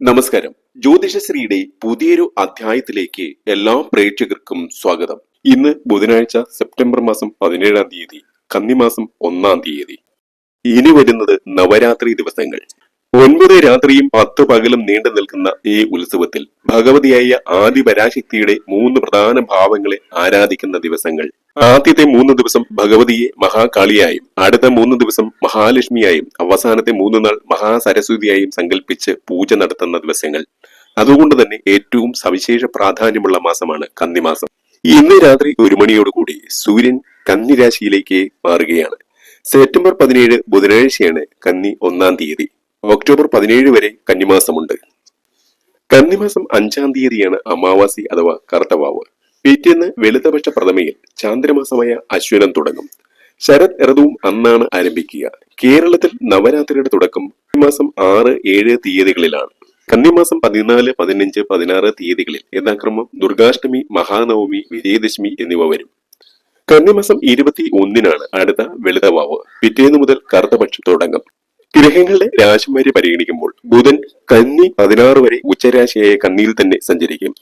നമസ്കാരം. ജ്യോതിഷശ്രീയുടെ പുതിയൊരു അധ്യായത്തിലേക്ക് എല്ലാ പ്രേക്ഷകർക്കും സ്വാഗതം. ഇന്ന് ബുധനാഴ്ച സെപ്റ്റംബർ മാസം പതിനേഴാം തീയതി കന്നിമാസം ഒന്നാം തീയതി. ഇനി വരുന്നത് നവരാത്രി ദിവസങ്ങൾ. ഒൻപത് രാത്രിയും പത്ത് പകലും നീണ്ടു നിൽക്കുന്ന ഈ ഉത്സവത്തിൽ ഭഗവതിയായ ആദിപരാശക്തിയുടെ മൂന്ന് പ്രധാന ഭാവങ്ങളെ ആരാധിക്കുന്ന ദിവസങ്ങൾ. ആദ്യത്തെ മൂന്ന് ദിവസം ഭഗവതിയെ മഹാകാളിയായും അടുത്ത മൂന്ന് ദിവസം മഹാലക്ഷ്മിയായും അവസാനത്തെ മൂന്ന് നാൾ മഹാസരസ്വതിയായും സങ്കല്പിച്ച് പൂജ നടത്തുന്ന ദിവസങ്ങൾ. അതുകൊണ്ട് തന്നെ ഏറ്റവും സവിശേഷ പ്രാധാന്യമുള്ള മാസമാണ് കന്നിമാസം. ഇന്ന് രാത്രി ഒരു മണിയോടുകൂടി സൂര്യൻ കന്നിരാശിയിലേക്ക് മാറുകയാണ്. സെപ്റ്റംബർ പതിനേഴ് ബുധനാഴ്ചയാണ് കന്നി ഒന്നാം തീയതി. ഒക്ടോബർ പതിനേഴ് വരെ കന്നിമാസമുണ്ട്. കന്നിമാസം അഞ്ചാം തീയതിയാണ് അമാവാസി അഥവാ കറുത്തവാവ് പിറ്റേന്ന് വെളുത്തപക്ഷ പ്രഥമയിൽ ചാന്ദ്രമാസമായ അശ്വനം തുടങ്ങും. ശരത് ഋതുവും അന്നാണ് ആരംഭിക്കുക. കേരളത്തിൽ നവരാത്രിയുടെ തുടക്കം മാസം ആറ് ഏഴ് തീയതികളിലാണ്. കന്നിമാസം പതിനാല് പതിനഞ്ച് പതിനാറ് തീയതികളിൽ യഥാക്രമം ദുർഗാഷ്ടമി മഹാനവമി വിജയദശമി എന്നിവ വരും. കന്നിമാസം ഇരുപത്തി ഒന്നിനാണ് അടുത്ത വെളുതവാവ് പിറ്റേന്ന് മുതൽ കറുത്തപക്ഷം തുടങ്ങും. ഗ്രഹങ്ങളുടെ രാശിമാരെ പരിഗണിക്കുമ്പോൾ ബുധൻ കന്നി പതിനാറ് വരെ ഉച്ചരാശിയായ കന്നിയിൽ തന്നെ സഞ്ചരിക്കും.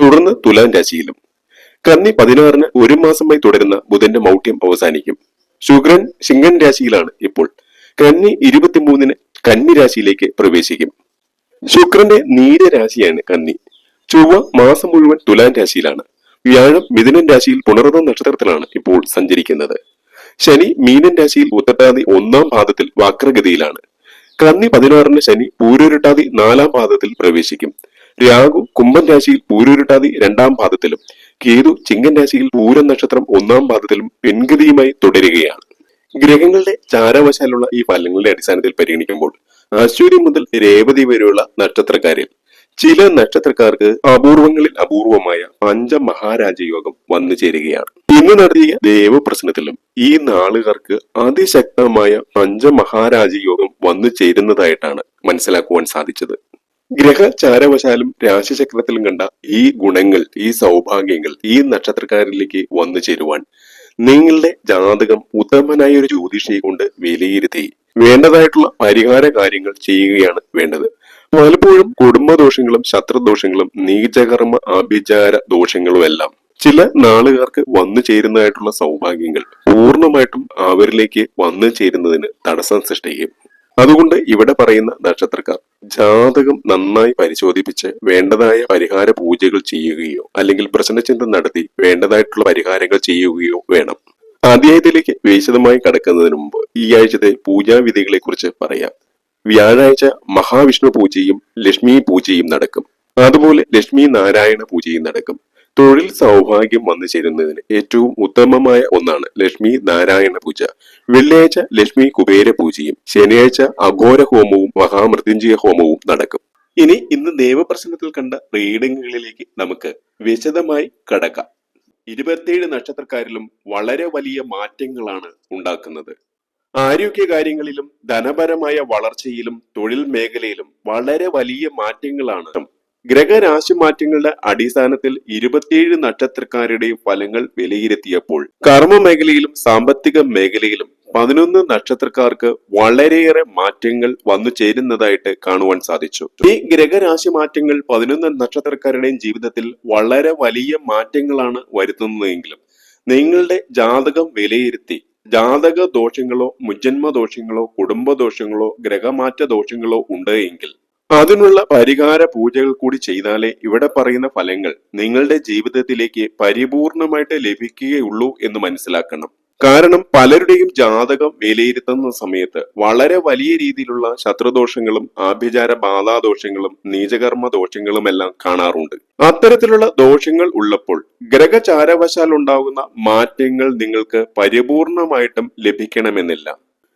തുടർന്ന് തുലാം രാശിയിലും. കന്നി പതിനാറിന് ഒരു മാസമായി തുടരുന്ന ബുധന്റെ മൗഢ്യം അവസാനിക്കും. ശുക്രൻ ശിങ്കൻ രാശിയിലാണ് ഇപ്പോൾ. കന്നി ഇരുപത്തിമൂന്നിന് കന്നി രാശിയിലേക്ക് പ്രവേശിക്കും. ശുക്രന്റെ നീര രാശിയാണ് കന്നി. ചൊവ്വ മാസം മുഴുവൻ തുലാൻ രാശിയിലാണ്. വ്യാഴം മിഥുനൻ രാശിയിൽ പുണർന്ന നക്ഷത്രത്തിലാണ് ഇപ്പോൾ സഞ്ചരിക്കുന്നത്. ശനി മീനൻ രാശിയിൽ ഉത്തട്ടാതി ഒന്നാം പാദത്തിൽ വക്രഗതിയിലാണ്. കന്നി പതിനാറിന് ശനി പൂരുരുട്ടാതി നാലാം പാദത്തിൽ പ്രവേശിക്കും. രാഹു കുംഭൻ രാശിയിൽ പൂരുരുട്ടാതി രണ്ടാം പാദത്തിലും. കേതു ചിങ്ങൻ രാശിയിൽ പൂരം നക്ഷത്രം ഒന്നാം പാദത്തിലും പെൺഗതിയുമായി തുടരുകയാണ്. ഗ്രഹങ്ങളുടെ ചാരവശാലുള്ള ഈ ഫലങ്ങളുടെ അടിസ്ഥാനത്തിൽ പരിഗണിക്കുമ്പോൾ അശ്വതി മുതൽ രേവതി വരെയുള്ള നക്ഷത്രക്കാരിൽ ചില നക്ഷത്രക്കാർക്ക് അപൂർവങ്ങളിൽ അപൂർവമായ പഞ്ചമഹാരാജയോഗം വന്നു ചേരുകയാണ്. നടത്തിയ ദേവപ്രശ്നത്തിലും ഈ നാളുകാർക്ക് അതിശക്തമായ പഞ്ചമഹാരാജയോഗം വന്നു ചേരുന്നതായിട്ടാണ് മനസ്സിലാക്കുവാൻ സാധിച്ചത്. ഗ്രഹചാരവശാലും രാശിചക്രത്തിലും കണ്ട ഈ ഗുണങ്ങൾ ഈ സൗഭാഗ്യങ്ങൾ ഈ നക്ഷത്രക്കാരിലേക്ക് വന്നു ചേരുവാൻ നിങ്ങളുടെ ജാതകം ഉത്തമനായ ഒരു ജ്യോതിഷിയെ കൊണ്ട് വിലയിരുത്തി വേണ്ടതായിട്ടുള്ള പരിഹാര കാര്യങ്ങൾ ചെയ്യുകയാണ് വേണ്ടത്. പലപ്പോഴും കുടുംബദോഷങ്ങളും ശത്രുദോഷങ്ങളും നീചകർമ്മ അഭിചാര ദോഷങ്ങളും എല്ലാം ചില നാളുകാർക്ക് വന്നു ചേരുന്നതായിട്ടുള്ള സൗഭാഗ്യങ്ങൾ പൂർണമായിട്ടും അവരിലേക്ക് വന്നു ചേരുന്നതിന് തടസ്സം സൃഷ്ടിക്കും. അതുകൊണ്ട് ഇവിടെ പറയുന്ന നക്ഷത്രക്കാർ ജാതകം നന്നായി പരിശോധിപ്പിച്ച് വേണ്ടതായ പരിഹാര പൂജകൾ ചെയ്യുകയോ അല്ലെങ്കിൽ പ്രശ്നചിന്ത നടത്തി വേണ്ടതായിട്ടുള്ള പരിഹാരങ്ങൾ ചെയ്യുകയോ വേണം. അധ്യായത്തിലേക്ക് വിശദമായി കടക്കുന്നതിന് മുമ്പ് ഈ ആഴ്ചത്തെ പൂജാവിധികളെ കുറിച്ച് പറയാം. വ്യാഴാഴ്ച മഹാവിഷ്ണു പൂജയും ലക്ഷ്മി പൂജയും നടക്കും. അതുപോലെ ലക്ഷ്മി നാരായണ പൂജയും നടക്കും. തൊഴിൽ സൗഭാഗ്യം വന്നു ചേരുന്നതിന് ഏറ്റവും ഉത്തമമായ ഒന്നാണ് ലക്ഷ്മി നാരായണ പൂജ. വെള്ളിയാഴ്ച ലക്ഷ്മി കുബേര പൂജയും ശനിയാഴ്ച അഘോര ഹോമവും മഹാമൃത്യുഞ്ജയ ഹോമവും നടക്കും. ഇനി ഇന്ന് ദേവപ്രശ്നത്തിൽ കണ്ട റീഡിങ്ങുകളിലേക്ക് നമുക്ക് വിശദമായി കടക്കാം. ഇരുപത്തിയേഴ് നക്ഷത്രക്കാരിലും വളരെ വലിയ മാറ്റങ്ങളാണ് ഉണ്ടാക്കുന്നത്. ആരോഗ്യ കാര്യങ്ങളിലും ധനപരമായ വളർച്ചയിലും തൊഴിൽ മേഖലയിലും വളരെ വലിയ മാറ്റങ്ങളാണ് ഗ്രഹരാശി മാറ്റങ്ങളുടെ അടിസ്ഥാനത്തിൽ ഇരുപത്തിയേഴ് നക്ഷത്രക്കാരുടെയും ഫലങ്ങൾ വിലയിരുത്തിയപ്പോൾ കർമ്മ മേഖലയിലും സാമ്പത്തിക മേഖലയിലും പതിനൊന്ന് നക്ഷത്രക്കാർക്ക് വളരെയേറെ മാറ്റങ്ങൾ വന്നു ചേരുന്നതായിട്ട് കാണുവാൻ സാധിച്ചു. ഈ ഗ്രഹരാശി മാറ്റങ്ങൾ പതിനൊന്ന് നക്ഷത്രക്കാരുടെയും ജീവിതത്തിൽ വളരെ വലിയ മാറ്റങ്ങളാണ് വരുത്തുന്നതെങ്കിലും നിങ്ങളുടെ ജാതകം വിലയിരുത്തി ജാതക ദോഷങ്ങളോ മുജന്മ ദോഷങ്ങളോ കുടുംബ ദോഷങ്ങളോ ഗ്രഹമാറ്റ ദോഷങ്ങളോ ഉണ്ട് എങ്കിൽ അതിനുള്ള പരിഹാര പൂജകൾ കൂടി ചെയ്താലേ ഇവിടെ പറയുന്ന ഫലങ്ങൾ നിങ്ങളുടെ ജീവിതത്തിലേക്ക് പരിപൂർണമായിട്ട് ലഭിക്കുകയുള്ളൂ എന്ന് മനസ്സിലാക്കണം. കാരണം പലരുടെയും ജാതകം വിലയിരുത്തുന്ന സമയത്ത് വളരെ വലിയ രീതിയിലുള്ള ശത്രുദോഷങ്ങളും ആഭ്യചാര ബാധാദോഷങ്ങളും നീചകർമ്മ ദോഷങ്ങളും എല്ലാം കാണാറുണ്ട്. അത്തരത്തിലുള്ള ദോഷങ്ങൾ ഉള്ളപ്പോൾ ഗ്രഹചാരവശാൽ ഉണ്ടാകുന്ന മാറ്റങ്ങൾ നിങ്ങൾക്ക് പരിപൂർണമായിട്ടും ലഭിക്കണമെന്നില്ല.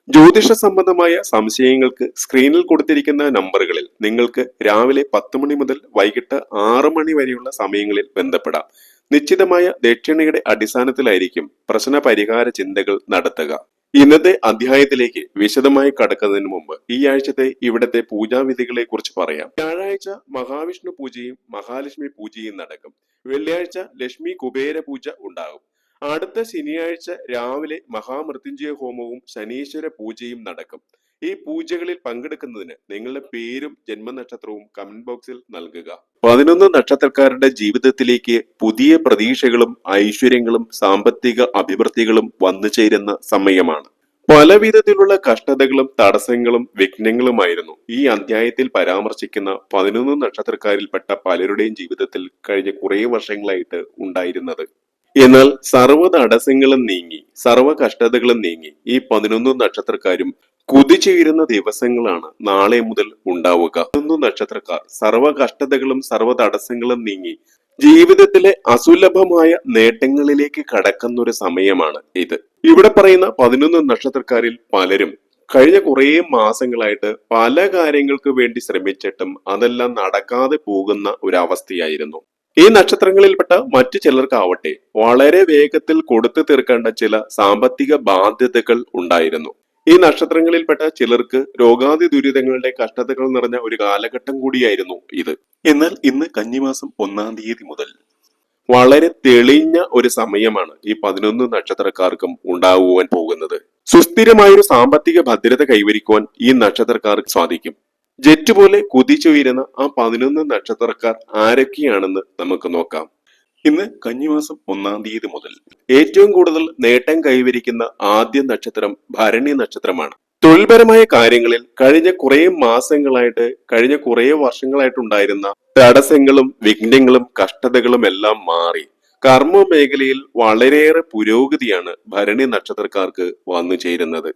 ജ്യോതിഷ സംബന്ധമായ സംശയങ്ങൾക്ക് സ്ക്രീനിൽ കൊടുത്തിരിക്കുന്ന നമ്പറുകളിൽ നിങ്ങൾക്ക് രാവിലെ പത്ത് മണി മുതൽ വൈകിട്ട് ആറ് മണി വരെയുള്ള സമയങ്ങളിൽ ബന്ധപ്പെടാം. നിശ്ചിതമായ ദക്ഷിണയുടെ അടിസ്ഥാനത്തിലായിരിക്കും പ്രശ്ന പരിഹാര ചിന്തകൾ നടത്തുക. ഇന്നത്തെ അധ്യായത്തിലേക്ക് വിശദമായി കടക്കുന്നതിന് മുമ്പ് ഈ ആഴ്ചത്തെ ഇവിടത്തെ പൂജാവിധികളെ കുറിച്ച് പറയാം. വ്യാഴാഴ്ച മഹാവിഷ്ണു പൂജയും മഹാലക്ഷ്മി പൂജയും നടക്കും. വെള്ളിയാഴ്ച ലക്ഷ്മി കുബേര പൂജ ഉണ്ടാകും. അടുത്ത ശനിയാഴ്ച രാവിലെ മഹാമൃത്യുഞ്ജയ ഹോമവും ശനീശ്വര പൂജയും നടക്കും. ഈ പൂജകളിൽ പങ്കെടുക്കുന്നതിന് നിങ്ങളുടെ പേരും ജന്മനക്ഷത്രവും കമന്റ് ബോക്സിൽ നൽകുക. പതിനൊന്ന് നക്ഷത്രക്കാരുടെ ജീവിതത്തിലേക്ക് പുതിയ പ്രതീക്ഷകളും ഐശ്വര്യങ്ങളും സാമ്പത്തിക അഭിവൃദ്ധികളും വന്നു ചേരുന്ന സമയമാണ്. പലവിധത്തിലുള്ള കഷ്ടതകളും തടസ്സങ്ങളും വിഘ്നങ്ങളുമായിരുന്നു ഈ അധ്യായത്തിൽ പരാമർശിക്കുന്ന പതിനൊന്ന് നക്ഷത്രക്കാരിൽപ്പെട്ട പലരുടെയും ജീവിതത്തിൽ കഴിഞ്ഞ കുറേ വർഷങ്ങളായിട്ട് ഉണ്ടായിരുന്നത്. എന്നാൽ സർവ തടസ്സങ്ങളും നീങ്ങി സർവ കഷ്ടതകളും നീങ്ങി ഈ പതിനൊന്ന് നക്ഷത്രക്കാരും കുതിച്ചുയരുന്ന ദിവസങ്ങളാണ് നാളെ മുതൽ ഉണ്ടാവുക. പതിനൊന്ന് നക്ഷത്രക്കാർ സർവ കഷ്ടതകളും സർവ തടസ്സങ്ങളും നീങ്ങി ജീവിതത്തിലെ അസുലഭമായ നേട്ടങ്ങളിലേക്ക് കടക്കുന്ന ഒരു സമയമാണ് ഇത്. ഇവിടെ പറയുന്ന പതിനൊന്ന് നക്ഷത്രക്കാരിൽ പലരും കഴിഞ്ഞ കുറേ മാസങ്ങളായിട്ട് പല കാര്യങ്ങൾക്ക് വേണ്ടി ശ്രമിച്ചിട്ടും അതെല്ലാം നടക്കാതെ പോകുന്ന ഒരു അവസ്ഥയായിരുന്നു. ഈ നക്ഷത്രങ്ങളിൽപ്പെട്ട മറ്റു ചിലർക്കാവട്ടെ വളരെ വേഗത്തിൽ കൊടുത്തു തീർക്കേണ്ട ചില സാമ്പത്തിക ബാധ്യതകൾ ഉണ്ടായിരുന്നു. ഈ നക്ഷത്രങ്ങളിൽപ്പെട്ട ചിലർക്ക് രോഗാതി ദുരിതങ്ങളുടെ കഷ്ടതകൾ നിറഞ്ഞ ഒരു കാലഘട്ടം കൂടിയായിരുന്നു ഇത്. എന്നാൽ ഇന്ന് കന്നിമാസം ഒന്നാം തീയതി മുതൽ വളരെ തെളിഞ്ഞ ഒരു സമയമാണ് ഈ പതിനൊന്ന് നക്ഷത്രക്കാർക്കും ഉണ്ടാകുവാൻ പോകുന്നത്. സുസ്ഥിരമായൊരു സാമ്പത്തിക ഭദ്രത കൈവരിക്കുവാൻ ഈ നക്ഷത്രക്കാർക്ക് സാധിക്കും. ജെറ്റ് പോലെ കുതിച്ചുയരുന്ന ആ പതിനൊന്ന് നക്ഷത്രക്കാർ ആരൊക്കെയാണെന്ന് നമുക്ക് നോക്കാം. ഇന്ന് കന്നിമാസം ഒന്നാം തീയതി മുതൽ ഏറ്റവും കൂടുതൽ നേട്ടം കൈവരിക്കുന്ന ആദ്യ നക്ഷത്രം ഭരണി നക്ഷത്രമാണ്. തൊഴിൽപരമായ കാര്യങ്ങളിൽ കഴിഞ്ഞ കുറേ മാസങ്ങളായിട്ട് കഴിഞ്ഞ കുറെ വർഷങ്ങളായിട്ടുണ്ടായിരുന്ന തടസ്സങ്ങളും വിഘ്നങ്ങളും കഷ്ടതകളും എല്ലാം മാറി കർമ്മ മേഖലയിൽ വളരെയേറെ പുരോഗതിയാണ് ഭരണി നക്ഷത്രക്കാർക്ക് വന്നു ചേരുന്നത്.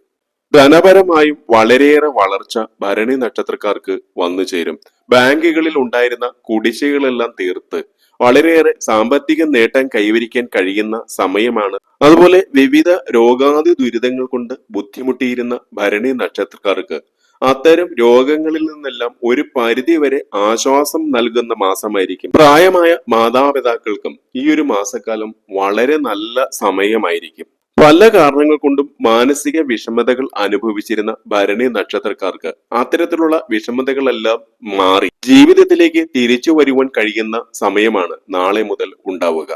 ധനപരമായും വളരെയേറെ വളർച്ച ഭരണി നക്ഷത്രക്കാർക്ക് വന്നു ചേരും. ബാങ്കുകളിൽ ഉണ്ടായിരുന്ന കുടിശ്ശികളെല്ലാം തീർത്ത് വളരെയേറെ സാമ്പത്തിക നേട്ടം കൈവരിക്കാൻ കഴിയുന്ന സമയമാണ്. അതുപോലെ വിവിധ രോഗാതി ദുരിതങ്ങൾ കൊണ്ട് ബുദ്ധിമുട്ടിയിരുന്ന ഭരണി നക്ഷത്രക്കാർക്ക് അത്തരം രോഗങ്ങളിൽ നിന്നെല്ലാം ഒരു പരിധി വരെ ആശ്വാസം നൽകുന്ന മാസമായിരിക്കും. പ്രായമായ മാതാപിതാക്കൾക്കും ഈ ഒരു മാസക്കാലം വളരെ നല്ല സമയമായിരിക്കും. പല കാരണങ്ങൾ കൊണ്ടും മാനസിക വിഷമതകൾ അനുഭവിച്ചിരുന്ന ഭരണി നക്ഷത്രക്കാർക്ക് അത്തരത്തിലുള്ള വിഷമതകളെല്ലാം മാറി ജീവിതത്തിലേക്ക് തിരിച്ചു വരുവാൻ കഴിയുന്ന സമയമാണ് നാളെ മുതൽ ഉണ്ടാവുക.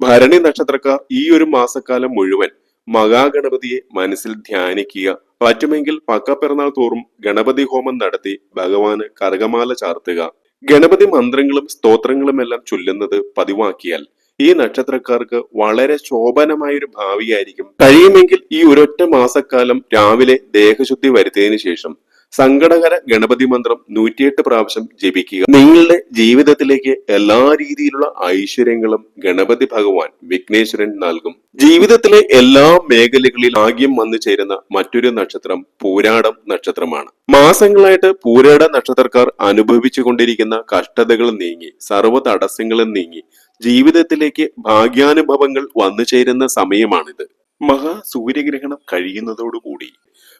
ഭരണി നക്ഷത്രക്കാർ ഈ ഒരു മാസക്കാലം മുഴുവൻ മഹാഗണപതിയെ മനസ്സിൽ ധ്യാനിക്കുക. പറ്റുമെങ്കിൽ പക്കപ്പിറന്നാൾ തോറും ഗണപതി ഹോമം നടത്തി ഭഗവാന് കറുകമാല ചാർത്തുക. ഗണപതി മന്ത്രങ്ങളും സ്തോത്രങ്ങളും എല്ലാം ചൊല്ലുന്നത് പതിവാക്കിയാൽ ഈ നക്ഷത്രക്കാർക്ക് വളരെ ശോഭനമായ ഒരു ഭാവിയായിരിക്കും. കഴിയുമെങ്കിൽ ഈ ഒരൊറ്റ മാസക്കാലം രാവിലെ ദേഹശുദ്ധി വരുത്തിയതിനു ശേഷം സങ്കടകര ഗണപതി മന്ത്രം നൂറ്റിയെട്ട് പ്രാവശ്യം ജപിക്കുക. നിങ്ങളുടെ ജീവിതത്തിലേക്ക് എല്ലാ രീതിയിലുള്ള ഐശ്വര്യങ്ങളും ഗണപതി ഭഗവാൻ വിഘ്നേശ്വരൻ നൽകും. ജീവിതത്തിലെ എല്ലാ മേഖലകളിൽ ആദ്യം വന്നു ചേരുന്ന മറ്റൊരു നക്ഷത്രം പൂരാടം നക്ഷത്രമാണ്. മാസങ്ങളായിട്ട് പൂരാട നക്ഷത്രക്കാർ അനുഭവിച്ചു കൊണ്ടിരിക്കുന്ന കഷ്ടതകൾ നീങ്ങി സർവ തടസ്സങ്ങളും നീങ്ങി ജീവിതത്തിലേക്ക് ഭാഗ്യാനുഭവങ്ങൾ വന്നു ചേരുന്ന സമയമാണിത്. മഹാസൂര്യഗ്രഹണം കഴിയുന്നതോടുകൂടി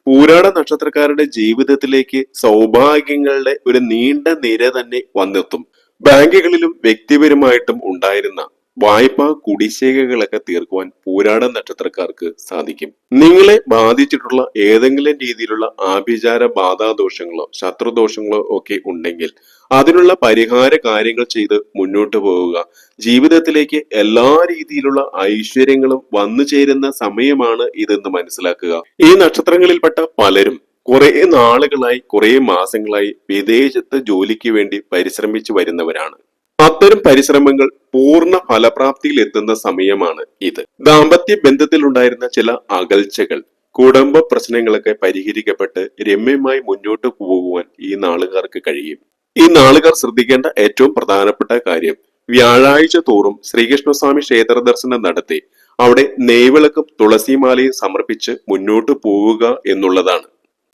പൂരാട നക്ഷത്രക്കാരുടെ ജീവിതത്തിലേക്ക് സൗഭാഗ്യങ്ങളുടെ ഒരു നീണ്ട നിര തന്നെ വന്നെത്തും. ബാങ്കുകളിലും വ്യക്തിപരമായിട്ടും ഉണ്ടായിരുന്ന വായ്പാ കുടിശ്ശികകളൊക്കെ തീർക്കുവാൻ പൂരാട നക്ഷത്രക്കാർക്ക് സാധിക്കും. നിങ്ങളെ ബാധിച്ചിട്ടുള്ള ഏതെങ്കിലും രീതിയിലുള്ള ആഭിചാര ബാധാദോഷങ്ങളോ ശത്രുദോഷങ്ങളോ ഒക്കെ ഉണ്ടെങ്കിൽ അതിനുള്ള പരിഹാര കാര്യങ്ങൾ ചെയ്ത് മുന്നോട്ട് പോവുക. ജീവിതത്തിലേക്ക് എല്ലാ രീതിയിലുള്ള ഐശ്വര്യങ്ങളും വന്നു ചേരുന്ന സമയമാണ് ഇതെന്ന് മനസ്സിലാക്കുക. ഈ നക്ഷത്രങ്ങളിൽപ്പെട്ട പലരും കുറെ നാളുകളായി കുറെ മാസങ്ങളായി വിദേശത്ത് ജോലിക്ക് വേണ്ടി പരിശ്രമിച്ചു വരുന്നവരാണ്. അത്തരം പരിശ്രമങ്ങൾ പൂർണ ഫലപ്രാപ്തിയിൽ എത്തുന്ന സമയമാണ് ഇത്. ദാമ്പത്യ ബന്ധത്തിലുണ്ടായിരുന്ന ചില അകൽച്ചകൾ കുടുംബ പ്രശ്നങ്ങളൊക്കെ പരിഹരിക്കപ്പെട്ട് രമ്യമായി മുന്നോട്ട് പോകുവാൻ ഈ നാളുകാർക്ക് കഴിയും. ഈ നാളുകാർ ശ്രദ്ധിക്കേണ്ട ഏറ്റവും പ്രധാനപ്പെട്ട കാര്യം വ്യാഴാഴ്ച തോറും ശ്രീകൃഷ്ണസ്വാമി ക്ഷേത്ര ദർശനം നടത്തി. അവിടെ നെയ്വിളക്കും തുളസിമാലയും സമർപ്പിച്ച് മുന്നോട്ട് പോവുക എന്നുള്ളതാണ്.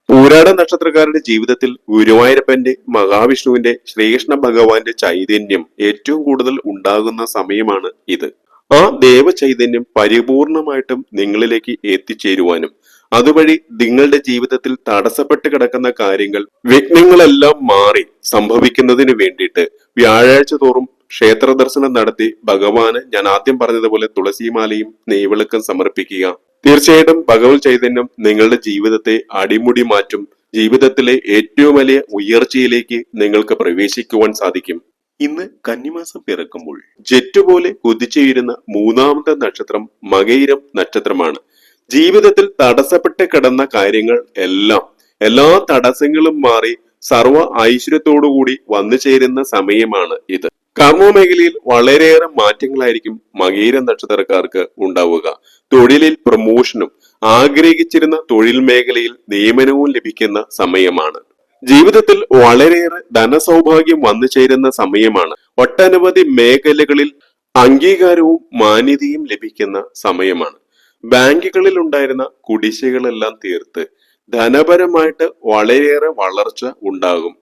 പൂരാട നക്ഷത്രക്കാരുടെ ജീവിതത്തിൽ ഗുരുവായൂരപ്പന്റെ മഹാവിഷ്ണുവിന്റെ ശ്രീകൃഷ്ണ ഭഗവാന്റെ ചൈതന്യം ഏറ്റവും കൂടുതൽ ഉണ്ടാകുന്ന സമയമാണ് ഇത്. ആ ദേവ ചൈതന്യം പരിപൂർണമായിട്ടും നിങ്ങളിലേക്ക് എത്തിച്ചേരുവാനും അതുവഴി നിങ്ങളുടെ ജീവിതത്തിൽ തടസ്സപ്പെട്ട് കിടക്കുന്ന കാര്യങ്ങൾ വിഘ്നങ്ങളെല്ലാം മാറി സംഭവിക്കുന്നതിന് വേണ്ടിയിട്ട് വ്യാഴാഴ്ച തോറും ക്ഷേത്ര ദർശനം നടത്തി ഭഗവാന് ഞാൻ ആദ്യം പറഞ്ഞതുപോലെ തുളസിമാലയും നെയ്വിളക്കം സമർപ്പിക്കുക. തീർച്ചയായിട്ടും ഭഗവത് ചൈതന്യം നിങ്ങളുടെ ജീവിതത്തെ അടിമുടി മാറ്റും. ജീവിതത്തിലെ ഏറ്റവും വലിയ ഉയർച്ചയിലേക്ക് നിങ്ങൾക്ക് പ്രവേശിക്കുവാൻ സാധിക്കും. ഇന്ന് കന്നിമാസം പിറക്കുമ്പോൾ ജെറ്റ് പോലെ കുതിച്ചുയരുന്ന മൂന്നാമത്തെ നക്ഷത്രം മകയിരം നക്ഷത്രമാണ്. ജീവിതത്തിൽ തടസ്സപ്പെട്ട് കിടന്ന കാര്യങ്ങൾ എല്ലാം എല്ലാ തടസ്സങ്ങളും മാറി സർവ ഐശ്വര്യത്തോടുകൂടി വന്നു ചേരുന്ന സമയമാണ് ഇത്. കർമ്മമേഖലയിൽ വളരെയേറെ മാറ്റങ്ങളായിരിക്കും മകീര നക്ഷത്രക്കാർക്ക് ഉണ്ടാവുക. തൊഴിലിൽ പ്രമോഷനും ആഗ്രഹിച്ചിരുന്ന തൊഴിൽ മേഖലയിൽ നിയമനവും ലഭിക്കുന്ന സമയമാണ്. ജീവിതത്തിൽ വളരെയേറെ ധനസൗഭാഗ്യം വന്നു ചേരുന്ന സമയമാണ്. ഒട്ടനവധി മേഖലകളിൽ അംഗീകാരവും മാന്യതയും ലഭിക്കുന്ന സമയമാണ്. ബാങ്കുകളിൽ ഉണ്ടായിരുന്ന കുടിശ്ശികളെല്ലാം തീർത്ത് ധനപരമായിട്ട് വളരെയേറെ വളർച്ച ഉണ്ടാകും.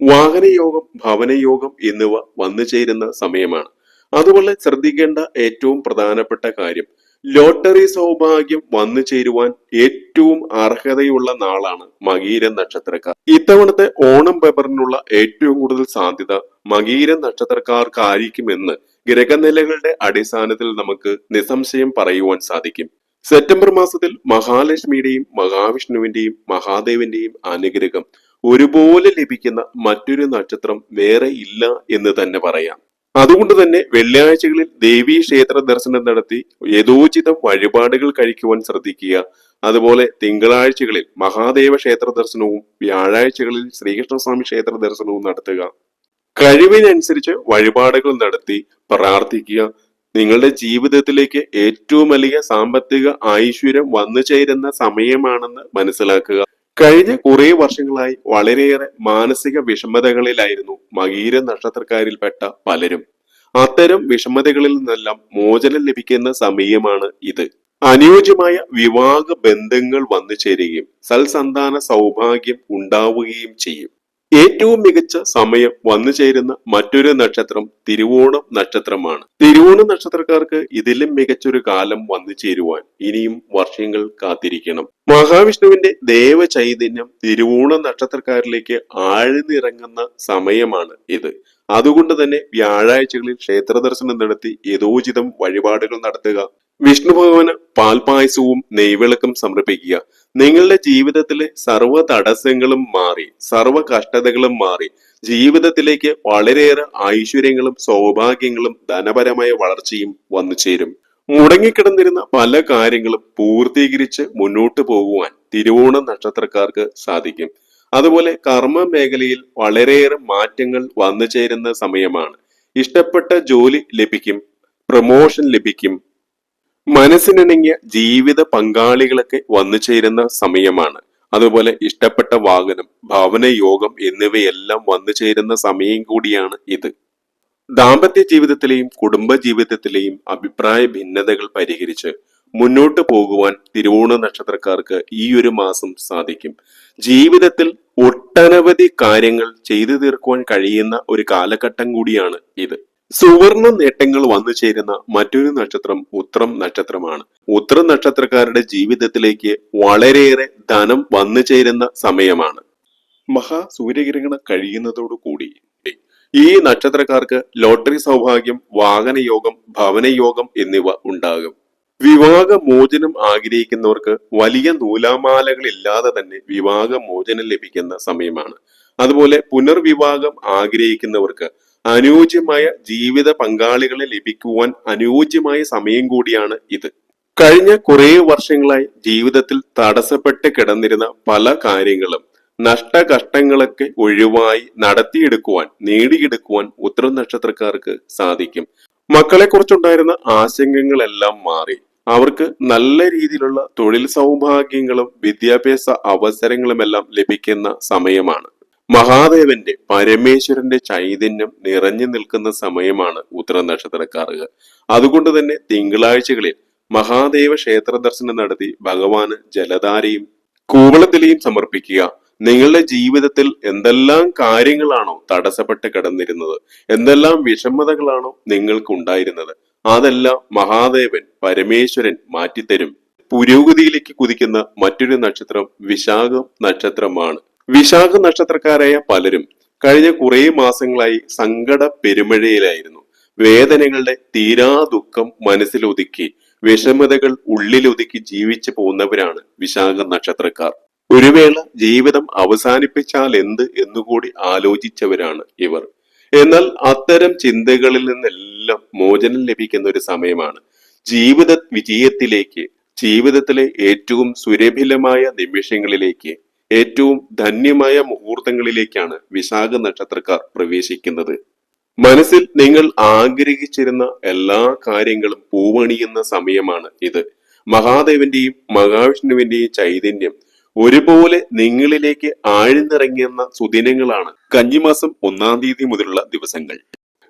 വാഹനയോഗം ഭവനയോഗം എന്നിവ വന്നു ചേരുന്ന സമയമാണ്. അതുപോലെ ശ്രദ്ധിക്കേണ്ട ഏറ്റവും പ്രധാനപ്പെട്ട കാര്യം ലോട്ടറി സൗഭാഗ്യം വന്നു ചേരുവാൻ ഏറ്റവും അർഹതയുള്ള നാളാണ് മകീര നക്ഷത്രക്കാർ. ഇത്തവണത്തെ ഓണം പേപ്പറിനുള്ള ഏറ്റവും കൂടുതൽ സാധ്യത മകീര നക്ഷത്രക്കാർക്കായിരിക്കുമെന്ന് ഗ്രഹനിലകളുടെ അടിസ്ഥാനത്തിൽ നമുക്ക് നിസ്സംശയം പറയുവാൻ സാധിക്കും. സെപ്റ്റംബർ മാസത്തിൽ മഹാലക്ഷ്മിയുടെയും മഹാവിഷ്ണുവിന്റെയും മഹാദേവന്റെയും അനുഗ്രഹം ഒരുപോലെ ലഭിക്കുന്ന മറ്റൊരു നക്ഷത്രം വേറെ ഇല്ല എന്ന് തന്നെ പറയാം. അതുകൊണ്ട് തന്നെ വെള്ളിയാഴ്ചകളിൽ ദേവീ ക്ഷേത്ര ദർശനം നടത്തി യഥോചിതം വഴിപാടുകൾ കഴിക്കുവാൻ ശ്രദ്ധിക്കുക. അതുപോലെ തിങ്കളാഴ്ചകളിൽ മഹാദേവ ക്ഷേത്ര ദർശനവും വ്യാഴാഴ്ചകളിൽ ശ്രീകൃഷ്ണസ്വാമി ക്ഷേത്ര ദർശനവും നടത്തുക. കഴിവിനനുസരിച്ച് വഴിപാടുകൾ നടത്തി പ്രാർത്ഥിക്കുക. നിങ്ങളുടെ ജീവിതത്തിലേക്ക് ഏറ്റവും വലിയ സാമ്പത്തിക ഐശ്വര്യം വന്നു ചേരുന്ന സമയമാണെന്ന് മനസ്സിലാക്കുക. കഴിഞ്ഞ കുറെ വർഷങ്ങളായി വളരെയേറെ മാനസിക വിഷമതകളിലായിരുന്നു മകീര നക്ഷത്രക്കാരിൽപ്പെട്ട പലരും. അത്തരം വിഷമതകളിൽ നിന്നെല്ലാം മോചനം ലഭിക്കുന്ന സമയമാണ് ഇത്. അനുയോജ്യമായ വിവാഹ ബന്ധങ്ങൾ വന്നു ചേരുകയും സൽസന്താന സൗഭാഗ്യം ഉണ്ടാവുകയും ചെയ്യും. ഏറ്റവും മികച്ച സമയം വന്നു ചേരുന്ന മറ്റൊരു നക്ഷത്രം തിരുവോണം നക്ഷത്രമാണ്. തിരുവോണ നക്ഷത്രക്കാർക്ക് ഇതിലും മികച്ചൊരു കാലം വന്നു ചേരുവാൻ ഇനിയും വർഷങ്ങൾ കാത്തിരിക്കണം. മഹാവിഷ്ണുവിന്റെ ദേവ ചൈതന്യം തിരുവോണ നക്ഷത്രക്കാരിലേക്ക് ആഴ്ന്നിറങ്ങുന്ന സമയമാണ് ഇത്. അതുകൊണ്ട് തന്നെ വ്യാഴാഴ്ചകളിൽ ക്ഷേത്ര ദർശനം നടത്തി യഥോചിതം വഴിപാടുകൾ നടത്തുക വിഷ്ണു ഭഗവാന് പാൽപായസവും നെയ്വിളക്കും സമർപ്പിക്കുക. നിങ്ങളുടെ ജീവിതത്തിലെ സർവ തടസ്സങ്ങളും മാറി സർവ കഷ്ടതകളും മാറി. ജീവിതത്തിലേക്ക് വളരെയേറെ ഐശ്വര്യങ്ങളും സൗഭാഗ്യങ്ങളും ധനപരമായ വളർച്ചയും വന്നു ചേരും. മുടങ്ങിക്കിടന്നിരുന്ന പല കാര്യങ്ങളും പൂർത്തീകരിച്ച് മുന്നോട്ട് പോകുവാൻ തിരുവോണ നക്ഷത്രക്കാർക്ക് സാധിക്കും. അതുപോലെ കർമ്മ മേഖലയിൽ വളരെയേറെ മാറ്റങ്ങൾ വന്നു ചേരുന്ന സമയമാണ്. ഇഷ്ടപ്പെട്ട ജോലി ലഭിക്കും പ്രമോഷൻ ലഭിക്കും മനസ്സിനിണങ്ങിയ ജീവിത പങ്കാളികളൊക്കെ വന്നു ചേരുന്ന സമയമാണ്. അതുപോലെ ഇഷ്ടപ്പെട്ട വാഹനം ഭവന യോഗം എന്നിവയെല്ലാം വന്നു ചേരുന്ന സമയം കൂടിയാണ് ഇത്. ദാമ്പത്യ ജീവിതത്തിലെയും കുടുംബ ജീവിതത്തിലെയും അഭിപ്രായ ഭിന്നതകൾ പരിഹരിച്ച് മുന്നോട്ട് പോകുവാൻ തിരുവോണ നക്ഷത്രക്കാർക്ക് ഈ ഒരു മാസം സാധിക്കും. ജീവിതത്തിൽ ഒട്ടനവധി കാര്യങ്ങൾ ചെയ്തു തീർക്കുവാൻ കഴിയുന്ന ഒരു കാലഘട്ടം കൂടിയാണ് ഇത്. സുവർണ നേട്ടങ്ങൾ വന്നു ചേരുന്ന മറ്റൊരു നക്ഷത്രം ഉത്രം നക്ഷത്രമാണ്. ഉത്രം നക്ഷത്രക്കാരുടെ ജീവിതത്തിലേക്ക് വളരെയേറെ ധനം വന്നു ചേരുന്ന സമയമാണ്. മഹാ സൂര്യഗ്രഹണം കഴിയുന്നതോടുകൂടി ഈ നക്ഷത്രക്കാർക്ക് ലോട്ടറി സൗഭാഗ്യം വാഹനയോഗം ഭവനയോഗം എന്നിവ ഉണ്ടാകും. വിവാഹ മോചനം ആഗ്രഹിക്കുന്നവർക്ക് വലിയ നൂലാമാലകളില്ലാതെ തന്നെ വിവാഹ മോചനം ലഭിക്കുന്ന സമയമാണ്. അതുപോലെ പുനർവിവാഹം ആഗ്രഹിക്കുന്നവർക്ക് അനുയോജ്യമായ ജീവിത പങ്കാളികളെ ലഭിക്കുവാൻ അനുയോജ്യമായ സമയം കൂടിയാണ് ഇത്. കഴിഞ്ഞ കുറേ വർഷങ്ങളായി ജീവിതത്തിൽ തടസ്സപ്പെട്ട് കിടന്നിരുന്ന പല കാര്യങ്ങളും നഷ്ടകഷ്ടങ്ങളൊക്കെ ഒഴിവായി നടത്തിയെടുക്കുവാൻ നേടിയെടുക്കുവാൻ ഉത്തരം നക്ഷത്രക്കാർക്ക് സാധിക്കും. മക്കളെ കുറിച്ചുണ്ടായിരുന്ന ആശങ്കകളെല്ലാം മാറി. അവർക്ക് നല്ല രീതിയിലുള്ള തൊഴിൽ സൗഭാഗ്യങ്ങളും വിദ്യാഭ്യാസ അവസരങ്ങളുമെല്ലാം ലഭിക്കുന്ന സമയമാണ്. മഹാദേവന്റെ പരമേശ്വരന്റെ ചൈതന്യം നിറഞ്ഞു നിൽക്കുന്ന സമയമാണ് ഉത്തര നക്ഷത്രക്കാർക്ക് അതുകൊണ്ട് തന്നെ തിങ്കളാഴ്ചകളിൽ മഹാദേവ ക്ഷേത്ര ദർശനം നടത്തി ഭഗവാന് ജലധാരയും കൂവളത്തിലെയും സമർപ്പിക്കുക. നിങ്ങളുടെ ജീവിതത്തിൽ എന്തെല്ലാം കാര്യങ്ങളാണോ തടസ്സപ്പെട്ട് കിടന്നിരുന്നത്? എന്തെല്ലാം വിഷമതകളാണോ നിങ്ങൾക്ക് ഉണ്ടായിരുന്നത് അതെല്ലാം മഹാദേവൻ പരമേശ്വരൻ മാറ്റിത്തരും. പുരോഗതിയിലേക്ക് കുതിക്കുന്ന മറ്റൊരു നക്ഷത്രം വിശാഖം നക്ഷത്രമാണ്. വിശാഖ നക്ഷത്രക്കാരായ പലരും കഴിഞ്ഞ കുറേ മാസങ്ങളായി സങ്കട പെരുമഴയിലായിരുന്നു. വേദനകളുടെ തീരാ ദുഃഖം മനസ്സിലൊതുക്കി വിഷമതകൾ ഉള്ളിലൊതുക്കി ജീവിച്ചു പോകുന്നവരാണ് വിശാഖ നക്ഷത്രക്കാർ ഒരു വേള ജീവിതം അവസാനിപ്പിച്ചാൽ എന്ത് എന്നുകൂടി ആലോചിച്ചവരാണ് ഇവർ. എന്നാൽ അത്തരം ചിന്തകളിൽ നിന്നെല്ലാം മോചനം ലഭിക്കുന്ന ഒരു സമയമാണ്. ജീവിത വിജയത്തിലേക്ക് ജീവിതത്തിലെ ഏറ്റവും സുരഭിലമായ നിമിഷങ്ങളിലേക്ക് ഏറ്റവും ധന്യമായ മുഹൂർത്തങ്ങളിലേക്കാണ് വിശാഖ നക്ഷത്രക്കാർ പ്രവേശിക്കുന്നത്. മനസ്സിൽ നിങ്ങൾ ആഗ്രഹിച്ചിരുന്ന എല്ലാ കാര്യങ്ങളും പൂവണിയുന്ന സമയമാണ് ഇത്. മഹാദേവന്റെയും മഹാവിഷ്ണുവിന്റെയും ചൈതന്യം ഒരുപോലെ നിങ്ങളിലേക്ക് ആഴ്ന്നിറങ്ങിയെന്ന സുദിനങ്ങളാണ് കഞ്ഞിമാസം ഒന്നാം തീയതി മുതലുള്ള ദിവസങ്ങൾ.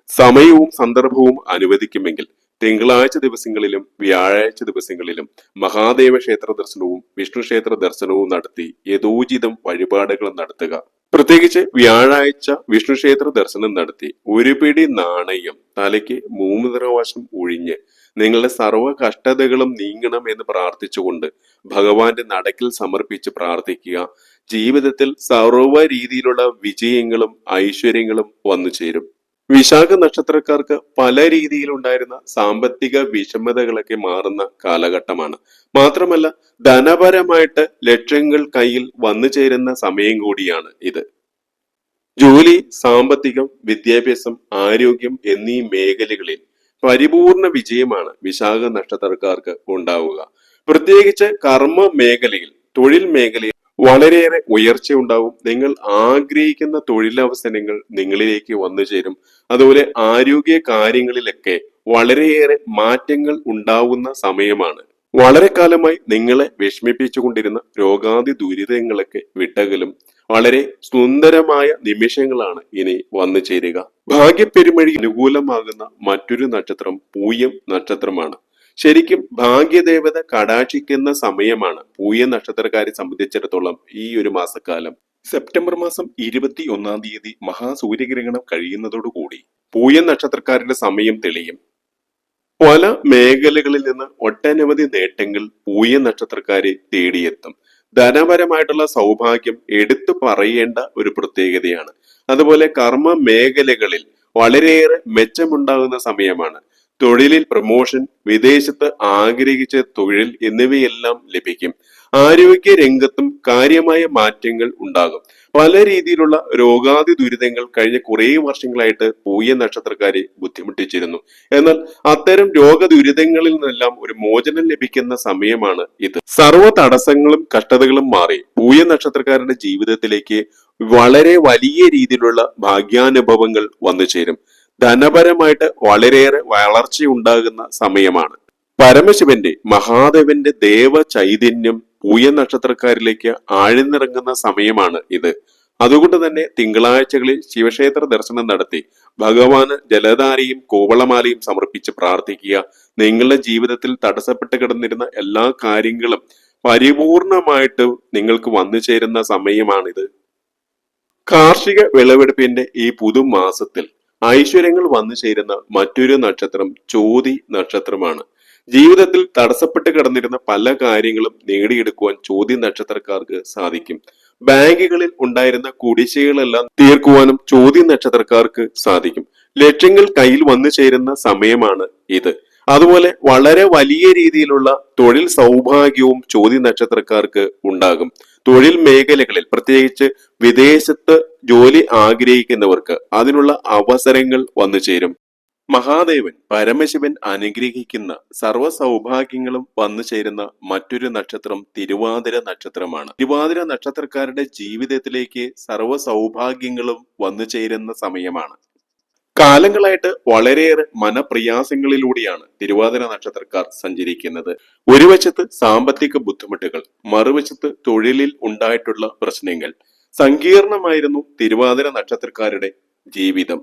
സമയവും സന്ദർഭവും അനുവദിക്കുമെങ്കിൽ തിങ്കളാഴ്ച ദിവസങ്ങളിലും വ്യാഴാഴ്ച ദിവസങ്ങളിലും മഹാദേവ ക്ഷേത്ര ദർശനവും വിഷ്ണു ക്ഷേത്ര ദർശനവും നടത്തി യഥോചിതം വഴിപാടുകൾ നടത്തുക. പ്രത്യേകിച്ച് വ്യാഴാഴ്ച വിഷ്ണു ക്ഷേത്ര ദർശനം നടത്തി ഒരു പിടി നാണയം തലയ്ക്ക് മൂന്ന് നിറവശം ഒഴിഞ്ഞ് നിങ്ങളുടെ സർവ കഷ്ടതകളും നീങ്ങണം എന്ന് പ്രാർത്ഥിച്ചുകൊണ്ട് ഭഗവാന്റെ നടക്കിൽ സമർപ്പിച്ച് പ്രാർത്ഥിക്കുക. ജീവിതത്തിൽ സർവ രീതിയിലുള്ള വിജയങ്ങളും ഐശ്വര്യങ്ങളും വന്നു ചേരും വിശാഖ നക്ഷത്രക്കാർക്ക് പല രീതിയിലുണ്ടായിരുന്ന സാമ്പത്തിക വിഷമതകളൊക്കെ മാറുന്ന കാലഘട്ടമാണ്. മാത്രമല്ല ധനപരമായിട്ട് ലക്ഷ്യങ്ങൾ കയ്യിൽ വന്നു ചേരുന്ന സമയം കൂടിയാണ് ഇത്. ജോലി സാമ്പത്തികം വിദ്യാഭ്യാസം ആരോഗ്യം എന്നീ മേഖലകളിൽ പരിപൂർണ വിജയമാണ് വിശാഖ നക്ഷത്രക്കാർക്ക് ഉണ്ടാവുക. പ്രത്യേകിച്ച് കർമ്മ മേഖലയിൽ തൊഴിൽ മേഖലയിൽ വളരെയേറെ ഉയർച്ച ഉണ്ടാവും നിങ്ങൾ ആഗ്രഹിക്കുന്ന തൊഴിലവസരങ്ങൾ നിങ്ങളിലേക്ക് വന്നു ചേരും. അതുപോലെ ആരോഗ്യ കാര്യങ്ങളിലൊക്കെ വളരെയേറെ മാറ്റങ്ങൾ ഉണ്ടാവുന്ന സമയമാണ്. വളരെ കാലമായി നിങ്ങളെ വിഷമിപ്പിച്ചുകൊണ്ടിരുന്ന രോഗാതി ദുരിതങ്ങളൊക്കെ വിട്ടകലും വളരെ സുന്ദരമായ നിമിഷങ്ങളാണ് ഇനി വന്നു ചേരുക. ഭാഗ്യപ്പെരുമഴി അനുകൂലമാകുന്ന മറ്റൊരു നക്ഷത്രം പൂയം നക്ഷത്രമാണ്. ശരിക്കും ഭാഗ്യദേവത കടാക്ഷിക്കുന്ന സമയമാണ് പൂയ നക്ഷത്രക്കാരെ സംബന്ധിച്ചിടത്തോളം ഈ ഒരു മാസക്കാലം. സെപ്റ്റംബർ മാസം ഇരുപത്തി ഒന്നാം തീയതി മഹാസൂര്യഗ്രഹണം കഴിയുന്നതോടുകൂടി പൂയ നക്ഷത്രക്കാരുടെ സമയം തെളിയും. പല മേഖലകളിൽ നിന്ന് ഒട്ടനവധി നേട്ടങ്ങൾ പൂയ നക്ഷത്രക്കാരെ തേടിയെത്തും. ധനപരമായിട്ടുള്ള സൗഭാഗ്യം എടുത്തു പറയേണ്ട ഒരു പ്രത്യേകതയാണ്. അതുപോലെ കർമ്മ മേഖലകളിൽ വളരെയേറെ മെച്ചമുണ്ടാകുന്ന സമയമാണ്. തൊഴിലിൽ പ്രമോഷൻ വിദേശത്ത് ആഗ്രഹിച്ച തൊഴിൽ എന്നിവയെല്ലാം ലഭിക്കും. ആരോഗ്യ രംഗത്തും കാര്യമായ മാറ്റങ്ങൾ ഉണ്ടാകും. പല രീതിയിലുള്ള രോഗാതി ദുരിതങ്ങൾ കഴിഞ്ഞ കുറേ വർഷങ്ങളായിട്ട് പൂയ നക്ഷത്രക്കാരെ ബുദ്ധിമുട്ടിച്ചിരുന്നു. എന്നാൽ അത്തരം രോഗ ദുരിതങ്ങളിൽ നിന്നെല്ലാം ഒരു മോചനം ലഭിക്കുന്ന സമയമാണ് ഇത്. സർവ തടസ്സങ്ങളും കഷ്ടതകളും മാറി. പൂയ നക്ഷത്രക്കാരുടെ ജീവിതത്തിലേക്ക് വളരെ വലിയ രീതിയിലുള്ള ഭാഗ്യാനുഭവങ്ങൾ വന്നു ചേരും ധനപരമായിട്ട് വളരെയേറെ വളർച്ചയുണ്ടാകുന്ന സമയമാണ്. പരമശിവന്റെ മഹാദേവന്റെ ദേവ ചൈതന്യം പൂയ നക്ഷത്രക്കാരിലേക്ക് ആഴ്ന്നിറങ്ങുന്ന സമയമാണ് ഇത്. അതുകൊണ്ട് തന്നെ തിങ്കളാഴ്ചകളിൽ ശിവക്ഷേത്ര ദർശനം നടത്തി ഭഗവാന് ജലധാരയും കോവളമാലയും സമർപ്പിച്ച് പ്രാർത്ഥിക്കുക. നിങ്ങളുടെ ജീവിതത്തിൽ തടസ്സപ്പെട്ട് കിടന്നിരുന്ന എല്ലാ കാര്യങ്ങളും പരിപൂർണമായിട്ട് നിങ്ങൾക്ക് വന്നു ചേരുന്ന സമയമാണിത്. കാർഷിക വിളവെടുപ്പിന്റെ ഈ പുതുമാസത്തിൽ ഐശ്വര്യങ്ങൾ വന്നു ചേരുന്ന മറ്റൊരു നക്ഷത്രം ചോതി നക്ഷത്രമാണ്. ജീവിതത്തിൽ തടസ്സപ്പെട്ട് കിടന്നിരുന്ന പല കാര്യങ്ങളും നേടിയെടുക്കുവാൻ ചോദ്യ നക്ഷത്രക്കാർക്ക് സാധിക്കും. ബാങ്കുകളിൽ ഉണ്ടായിരുന്ന കുടിശ്ശികളെല്ലാം തീർക്കുവാനും ചോദ്യ നക്ഷത്രക്കാർക്ക് സാധിക്കും. ലക്ഷ്യങ്ങൾ കയ്യിൽ വന്നു ചേരുന്ന സമയമാണ് ഇത്. അതുപോലെ വളരെ വലിയ രീതിയിലുള്ള തൊഴിൽ സൗഭാഗ്യവും ചോദ്യ നക്ഷത്രക്കാർക്ക് ഉണ്ടാകും. തൊഴിൽ മേഖലകളിൽ പ്രത്യേകിച്ച് വിദേശത്ത് ജോലി ആഗ്രഹിക്കുന്നവർക്ക് അതിനുള്ള അവസരങ്ങൾ വന്നു ചേരും. മഹാദേവൻ പരമശിവൻ അനുഗ്രഹിക്കുന്ന സർവ സൗഭാഗ്യങ്ങളും വന്നു ചേരുന്ന മറ്റൊരു നക്ഷത്രം തിരുവാതിര നക്ഷത്രമാണ്. തിരുവാതിര നക്ഷത്രക്കാരുടെ ജീവിതത്തിലേക്ക് സർവ സൗഭാഗ്യങ്ങളും വന്നു ചേരുന്ന സമയമാണ്. കാലങ്ങളായിട്ട് വളരെയേറെ മനപ്രയാസങ്ങളിലൂടെയാണ് തിരുവാതിര നക്ഷത്രക്കാർ സഞ്ചരിക്കുന്നത്. ഒരു വശത്ത് സാമ്പത്തിക ബുദ്ധിമുട്ടുകൾ മറുവശത്ത് തൊഴിലിൽ ഉണ്ടായിട്ടുള്ള പ്രശ്നങ്ങൾ. സങ്കീർണമായിരുന്നു തിരുവാതിര നക്ഷത്രക്കാരുടെ ജീവിതം.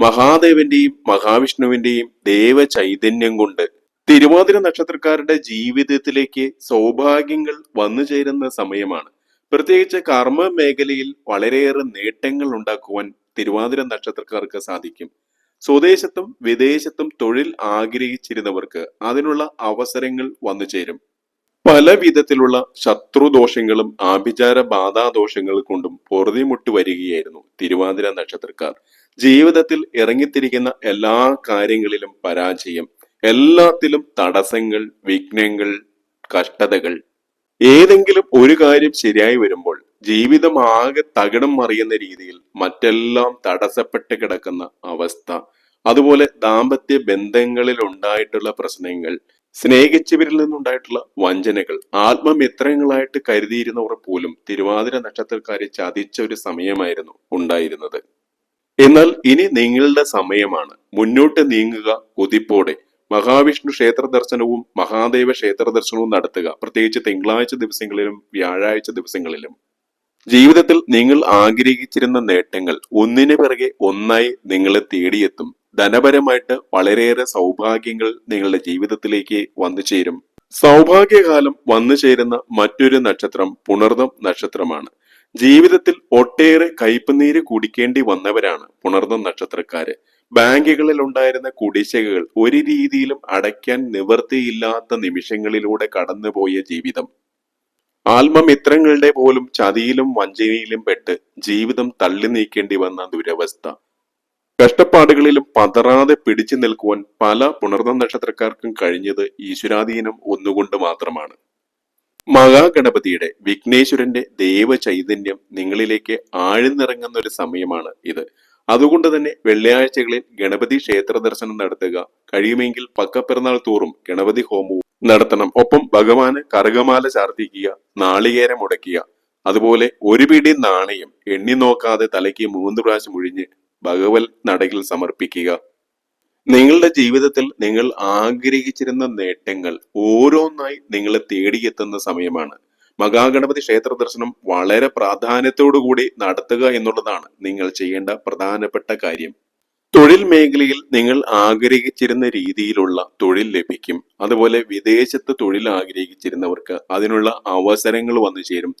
മഹാദേവന്റെയും മഹാവിഷ്ണുവിന്റെയും ദേവ ചൈതന്യം കൊണ്ട് തിരുവാതിര നക്ഷത്രക്കാരുടെ ജീവിതത്തിലേക്ക് സൗഭാഗ്യങ്ങൾ വന്നു ചേരുന്ന സമയമാണ്. പ്രത്യേകിച്ച് കർമ്മ മേഖലയിൽ വളരെയേറെ നേട്ടങ്ങൾ ഉണ്ടാക്കുവാൻ തിരുവാതിര നക്ഷത്രക്കാർക്ക് സാധിക്കും. സ്വദേശത്തും വിദേശത്തും തൊഴിൽ ആഗ്രഹിച്ചിരുന്നവർക്ക് അതിനുള്ള അവസരങ്ങൾ വന്നു ചേരും. പല വിധത്തിലുള്ള ശത്രുദോഷങ്ങളും ആഭിചാര ബാധാദോഷങ്ങൾ കൊണ്ടും പൊറുതിമുട്ട് വരികയായിരുന്നു തിരുവാതിര നക്ഷത്രക്കാർ. ജീവിതത്തിൽ ഇറങ്ങിത്തിരിക്കുന്ന എല്ലാ കാര്യങ്ങളിലും പരാജയം എല്ലാത്തിലും തടസ്സങ്ങൾ വിഘ്നങ്ങൾ കഷ്ടതകൾ. ഏതെങ്കിലും ഒരു കാര്യം ശരിയായി വരുമ്പോൾ ജീവിതം ആകെ തകിടം മറിയുന്ന രീതിയിൽ മറ്റെല്ലാം തടസ്സപ്പെട്ട് കിടക്കുന്ന അവസ്ഥ. അതുപോലെ ദാമ്പത്യ ബന്ധങ്ങളിൽ ഉണ്ടായിട്ടുള്ള പ്രശ്നങ്ങൾ സ്നേഹിച്ചവരിൽ നിന്നുണ്ടായിട്ടുള്ള വഞ്ചനകൾ ആത്മമിത്രങ്ങളായിട്ട് കരുതിയിരുന്നവർ പോലും തിരുവാതിര നക്ഷത്രക്കാരെ ചതിച്ച ഒരു സമയമായിരുന്നു ഉണ്ടായിരുന്നത്. എന്നാൽ ഇനി നിങ്ങളുടെ സമയമാണ്. മുന്നോട്ട് നീങ്ങുക കുതിപ്പോടെ. മഹാവിഷ്ണു ക്ഷേത്ര ദർശനവും മഹാദേവ ക്ഷേത്ര ദർശനവും നടത്തുക. പ്രത്യേകിച്ച് തിങ്കളാഴ്ച ദിവസങ്ങളിലും വ്യാഴാഴ്ച ദിവസങ്ങളിലും. ജീവിതത്തിൽ നിങ്ങൾ ആഗ്രഹിച്ചിരുന്ന നേട്ടങ്ങൾ ഒന്നിനു പിറകെ ഒന്നായി നിങ്ങളെ തേടിയെത്തും. ധനപരമായിട്ട് വളരെയേറെ സൗഭാഗ്യങ്ങൾ നിങ്ങളുടെ ജീവിതത്തിലേക്ക് വന്നു ചേരും. സൗഭാഗ്യകാലം വന്നു ചേരുന്ന മറ്റൊരു നക്ഷത്രം പുണർദം നക്ഷത്രമാണ്. ജീവിതത്തിൽ ഒട്ടേറെ കയ്പുനീര് കുടിക്കേണ്ടി വന്നവരാണ് പുണർദം നക്ഷത്രക്കാര്. ബാങ്കുകളിൽ ഉണ്ടായിരുന്ന കുടിശ്ശികകൾ ഒരു രീതിയിലും അടയ്ക്കാൻ നിവൃത്തിയില്ലാത്ത നിമിഷങ്ങളിലൂടെ കടന്നുപോയ ജീവിതം. ആത്മമിത്രങ്ങളുടെ പോലും ചതിയിലും വഞ്ചനയിലും പെട്ട് ജീവിതം തള്ളി നീക്കേണ്ടി വന്ന ദുരവസ്ഥ. കഷ്ടപ്പാടുകളിലും പതറാതെ പിടിച്ചു നിൽക്കുവാൻ പല പുണർന്ന നക്ഷത്രക്കാർക്കും കഴിഞ്ഞത് ഈശ്വരാധീനം ഒന്നുകൊണ്ട് മാത്രമാണ്. മഹാഗണപതിയുടെ വിഘ്നേശ്വരന്റെ ദൈവ ചൈതന്യം നിങ്ങളിലേക്ക് ആഴ്ന്നിറങ്ങുന്ന ഒരു സമയമാണ് ഇത്. അതുകൊണ്ട് തന്നെ വെള്ളിയാഴ്ചകളിൽ ഗണപതി ക്ഷേത്ര ദർശനം നടത്തുക കഴിയുമെങ്കിൽ പക്കപ്പിറന്നാൾ തോറും ഗണപതി ഹോമവും നടത്തണം. ഒപ്പം ഭഗവാന് കറുകമാല ചാർത്തിക്കുക നാളികേരം മുടക്കുക അതുപോലെ ഒരു പിടി നാണയം എണ്ണി നോക്കാതെ തലയ്ക്ക് മൂന്ന് പ്രാവശ്യം ഒഴിഞ്ഞ് ഭഗവൽ നടയിൽ സമർപ്പിക്കുക. നിങ്ങളുടെ ജീവിതത്തിൽ നിങ്ങൾ ആഗ്രഹിച്ചിരുന്ന നേട്ടങ്ങൾ ഓരോന്നായി നിങ്ങളെ തേടിയെത്തുന്ന സമയമാണ്. മഹാഗണപതി ക്ഷേത്ര ദർശനം വളരെ പ്രാധാന്യത്തോടു കൂടി നടത്തുക എന്നുള്ളതാണ് നിങ്ങൾ ചെയ്യേണ്ട പ്രധാനപ്പെട്ട കാര്യം. തൊഴിൽ മേഖലയിൽ നിങ്ങൾ ആഗ്രഹിച്ചിരുന്ന രീതിയിലുള്ള തൊഴിൽ ലഭിക്കും. അതുപോലെ വിദേശത്ത് തൊഴിൽ ആഗ്രഹിച്ചിരുന്നവർക്ക് അതിനുള്ള അവസരങ്ങൾ വന്നു ചേരും.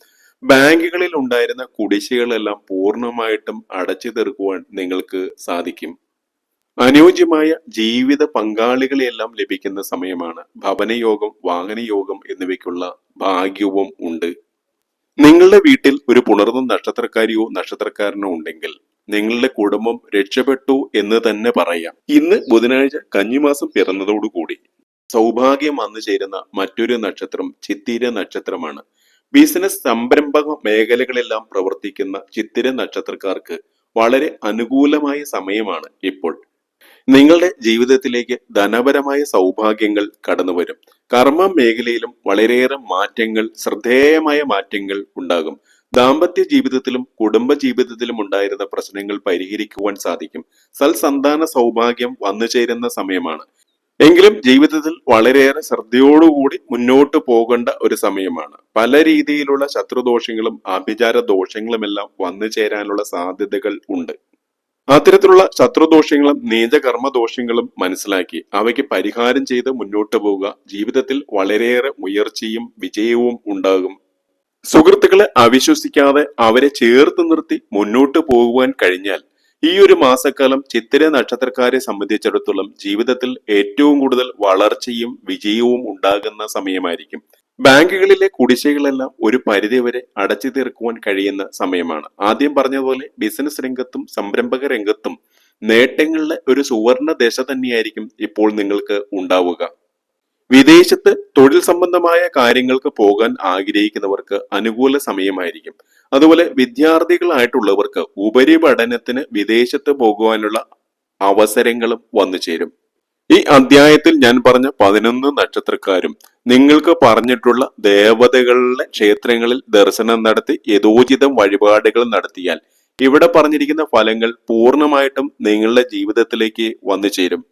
ബാങ്കുകളിൽ ഉണ്ടായിരുന്ന കുടിശ്ശികളെല്ലാം പൂർണമായിട്ടും അടച്ചു തീർക്കുവാൻ നിങ്ങൾക്ക് സാധിക്കും. അനുയോജ്യമായ ജീവിത പങ്കാളികളെല്ലാം ലഭിക്കുന്ന സമയമാണ് ഭവനയോഗം വാഹനയോഗം എന്നിവയ്ക്കുള്ള ഭാഗ്യവും ഉണ്ട്. നിങ്ങളുടെ വീട്ടിൽ ഒരു പുണർന്ന നക്ഷത്രക്കാരിയോ നക്ഷത്രക്കാരനോ ഉണ്ടെങ്കിൽ നിങ്ങളുടെ കുടുംബം രക്ഷപ്പെട്ടു എന്ന് തന്നെ പറയാം. ഇന്ന് ബുധനാഴ്ച കഞ്ഞിമാസം പിറന്നതോടുകൂടി സൗഭാഗ്യം വന്നു ചേരുന്ന മറ്റൊരു നക്ഷത്രം ചിത്തിര നക്ഷത്രമാണ്. ബിസിനസ് സംരംഭക മേഖലകളെല്ലാം പ്രവർത്തിക്കുന്ന ചിത്തിര നക്ഷത്രക്കാർക്ക് വളരെ അനുകൂലമായ സമയമാണ് ഇപ്പോൾ. നിങ്ങളുടെ ജീവിതത്തിലേക്ക് ധനപരമായ സൗഭാഗ്യങ്ങൾ കടന്നു വരും കർമ്മ മേഖലയിലും വളരെയേറെ മാറ്റങ്ങൾ ശ്രദ്ധേയമായ മാറ്റങ്ങൾ ഉണ്ടാകും. ദാമ്പത്യ ജീവിതത്തിലും കുടുംബ ജീവിതത്തിലും ഉണ്ടായിരുന്ന പ്രശ്നങ്ങൾ പരിഹരിക്കുവാൻ സാധിക്കും. സൽസന്താന സൗഭാഗ്യം വന്നു ചേരുന്ന സമയമാണ്. എങ്കിലും ജീവിതത്തിൽ വളരെയേറെ ശ്രദ്ധയോടുകൂടി മുന്നോട്ട് പോകേണ്ട ഒരു സമയമാണ്. പല രീതിയിലുള്ള ശത്രുദോഷങ്ങളും ആഭിചാര ദോഷങ്ങളുമെല്ലാം വന്നു ചേരാനുള്ള സാധ്യതകൾ ഉണ്ട്. അത്തരത്തിലുള്ള ശത്രുദോഷങ്ങളും നീചകർമ്മ ദോഷങ്ങളും മനസ്സിലാക്കി അവയ്ക്ക് പരിഹാരം ചെയ്ത് മുന്നോട്ട് പോവുക ജീവിതത്തിൽ വളരെയേറെ ഉയർച്ചയും വിജയവും ഉണ്ടാകും. സുഹൃത്തുക്കളെ അവിശ്വസിക്കാതെ അവരെ ചേർത്ത് നിർത്തി മുന്നോട്ട് പോകുവാൻ കഴിഞ്ഞാൽ ഈ ഒരു മാസക്കാലം ചിത്തിര നക്ഷത്രക്കാരെ സംബന്ധിച്ചിടത്തോളം ജീവിതത്തിൽ ഏറ്റവും കൂടുതൽ വളർച്ചയും വിജയവും ഉണ്ടാകുന്ന സമയമായിരിക്കും. ബാങ്കുകളിലെ കുടിശ്ശികളെല്ലാം ഒരു പരിധിവരെ അടച്ചു തീർക്കുവാൻ കഴിയുന്ന സമയമാണ്. ആദ്യം പറഞ്ഞതുപോലെ ബിസിനസ് രംഗത്തും സംരംഭക രംഗത്തും നേട്ടങ്ങളുടെ ഒരു സുവർണ ദശ തന്നെയായിരിക്കും ഇപ്പോൾ നിങ്ങൾക്ക് ഉണ്ടാവുക. വിദേശത്ത് തൊഴിൽ സംബന്ധമായ കാര്യങ്ങൾക്ക് പോകാൻ ആഗ്രഹിക്കുന്നവർക്ക് അനുകൂല സമയമായിരിക്കും. അതുപോലെ വിദ്യാർത്ഥികളായിട്ടുള്ളവർക്ക് ഉപരിപഠനത്തിന് വിദേശത്ത് പോകുവാനുള്ള അവസരങ്ങളും വന്നു ചേരും. ഈ അധ്യായത്തിൽ ഞാൻ പറഞ്ഞ പതിനൊന്ന് നക്ഷത്രക്കാരും നിങ്ങൾക്ക് പറഞ്ഞിട്ടുള്ള ദേവതകളുടെ ക്ഷേത്രങ്ങളിൽ ദർശനം നടത്തി യഥോചിതം വഴിപാടുകൾ നടത്തിയാൽ ഇവിടെ പറഞ്ഞിരിക്കുന്ന ഫലങ്ങൾ പൂർണമായിട്ടും നിങ്ങളുടെ ജീവിതത്തിലേക്ക് വന്നു ചേരും.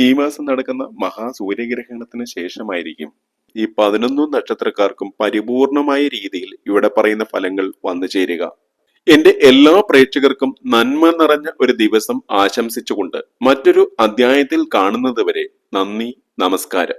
ഈ മാസം നടക്കുന്ന മഹാസൂര്യഗ്രഹണത്തിന് ശേഷമായിരിക്കും ഈ പതിനൊന്നും നക്ഷത്രക്കാർക്കും പരിപൂർണമായ രീതിയിൽ ഇവിടെ പറയുന്ന ഫലങ്ങൾ വന്നു ചേരുക. എന്റെ എല്ലാ പ്രേക്ഷകർക്കും നന്മ നിറഞ്ഞ ഒരു ദിവസം ആശംസിച്ചുകൊണ്ട് മറ്റൊരു അധ്യായത്തിൽ കാണുന്നതുവരെ നന്ദി നമസ്കാരം.